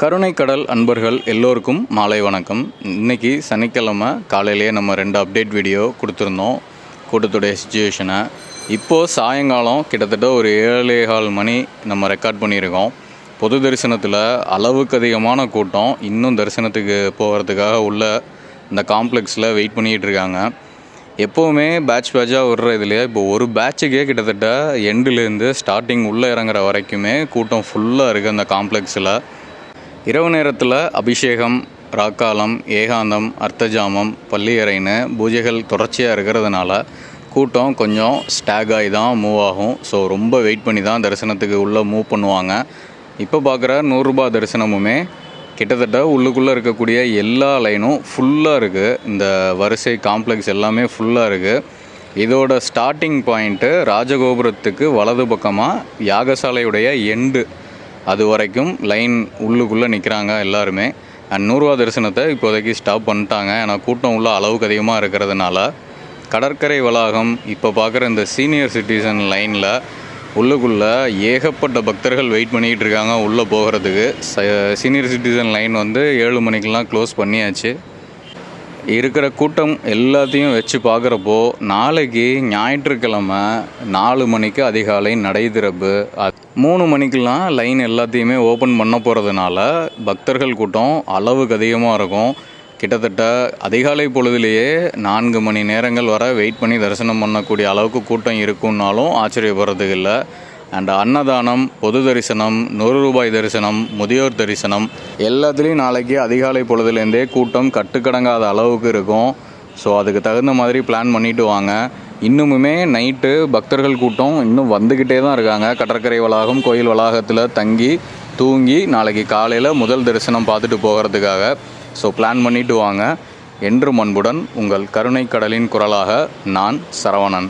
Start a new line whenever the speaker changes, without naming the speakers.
கருணை கடல் அன்பர்கள் எல்லோருக்கும் மாலை வணக்கம். இன்னைக்கு சனிக்கிழமை காலையிலேயே நம்ம ரெண்டு அப்டேட் வீடியோ கொடுத்துருந்தோம். கூட்டத்துடைய சுச்சுவேஷனை இப்போது சாயங்காலம் கிட்டத்தட்ட ஒரு ஏழே கால் மணி நம்ம ரெக்கார்ட் பண்ணியிருக்கோம். பொது தரிசனத்தில் அளவுக்கு அதிகமான கூட்டம். இன்னும் தரிசனத்துக்கு போகிறதுக்காக உள்ள இந்த காம்ப்ளெக்ஸில் வெயிட் பண்ணிகிட்டு இருக்காங்க. எப்போவுமே பேட்ச் பேட்சாக விடுற இதுலையே இப்போ ஒரு பேட்சுக்கே கிட்டத்தட்ட எண்டுலேருந்து ஸ்டார்டிங் உள்ளே இறங்குற வரைக்குமே கூட்டம் ஃபுல்லாக இருக்குது அந்த காம்ப்ளெக்ஸில். இரவு நேரத்தில் அபிஷேகம் ராக்காலம் ஏகாந்தம் அர்த்தஜாமம் பள்ளியறைன்னு பூஜைகள் தொடர்ச்சியாக இருக்கிறதுனால கூட்டம் கொஞ்சம் ஸ்டாக் ஆகி தான் மூவ் ஆகும். ஸோ ரொம்ப வெயிட் பண்ணி தான் தரிசனத்துக்கு உள்ளே மூவ் பண்ணுவாங்க. இப்போ பார்க்குற நூறுரூபா தரிசனமுமே கிட்டத்தட்ட உள்ளுக்குள்ளே இருக்கக்கூடிய எல்லா லைனும் ஃபுல்லாக இருக்குது இந்த வரிசை காம்ப்ளெக்ஸ் எல்லாமே ஃபுல்லாக இருக்குது இதோட ஸ்டார்டிங் பாயிண்ட்டு ராஜகோபுரத்துக்கு வலது பக்கமாக யாகசாலையுடைய எண்டு அது வரைக்கும் லைன் உள்ளுக்குள்ளே நிற்கிறாங்க எல்லாருமே. அண்ட் நூறுரூவா தரிசனத்தை இப்போதைக்கு ஸ்டாப் பண்ணிட்டாங்க. ஏன்னா கூட்டம் உள்ள அளவுக்கு அதிகமாக இருக்கிறதுனால கடற்கரை வளாகம் இப்போ பார்க்குற இந்த சீனியர் சிட்டிசன் லைனில் உள்ளுக்குள்ளே ஏகப்பட்ட பக்தர்கள் வெயிட் பண்ணிக்கிட்டு இருக்காங்க உள்ளே போகிறதுக்கு. சீனியர் சிட்டிசன் லைன் வந்து ஏழு மணிக்கெலாம் க்ளோஸ் பண்ணியாச்சு. இருக்கிற கூட்டம் எல்லாத்தையும் வச்சு பார்க்குறப்போ நாளைக்கு ஞாயிற்றுக்கிழமை நாலு மணிக்கு அதிகாலை நடை திறப்பு அ- மூணு மணிக்கெலாம் லைன் எல்லாத்தையுமே ஓப்பன் பண்ண போகிறதுனால பக்தர்கள் கூட்டம் அளவுக்கு அதிகமாக இருக்கும். கிட்டத்தட்ட அதிகாலை பொழுதுலேயே நான்கு மணி நேரங்கள் வர வெயிட் பண்ணி தரிசனம் பண்ணக்கூடிய அளவுக்கு கூட்டம் இருக்குன்னாலும் ஆச்சரியப்படுறதுக்கு இல்லை. அண்ட் அன்னதானம் பொது தரிசனம் நூறு ரூபாய் தரிசனம் முதியோர் தரிசனம் எல்லாத்துலேயும் நாளைக்கு அதிகாலை பொழுதுலேருந்தே கூட்டம் கட்டுக்கடங்காத அளவுக்கு இருக்கும். ஸோ அதுக்கு தகுந்த மாதிரி பிளான் பண்ணிட்டு வாங்க. இன்னுமுமே நைட்டு பக்தர்கள் கூட்டம் இன்னும் வந்துக்கிட்டே தான் இருக்காங்க. கடற்கரை வளாகம் கோயில் வளாகத்தில் தங்கி தூங்கி நாளைக்கு காலையில் முதல் தரிசனம் பார்த்துட்டு போகிறதுக்காக. ஸோ பிளான் பண்ணிட்டு வாங்க. என்று அன்புடன் உங்கள் கருணை கடலின் குரலாக நான் சரவணன்.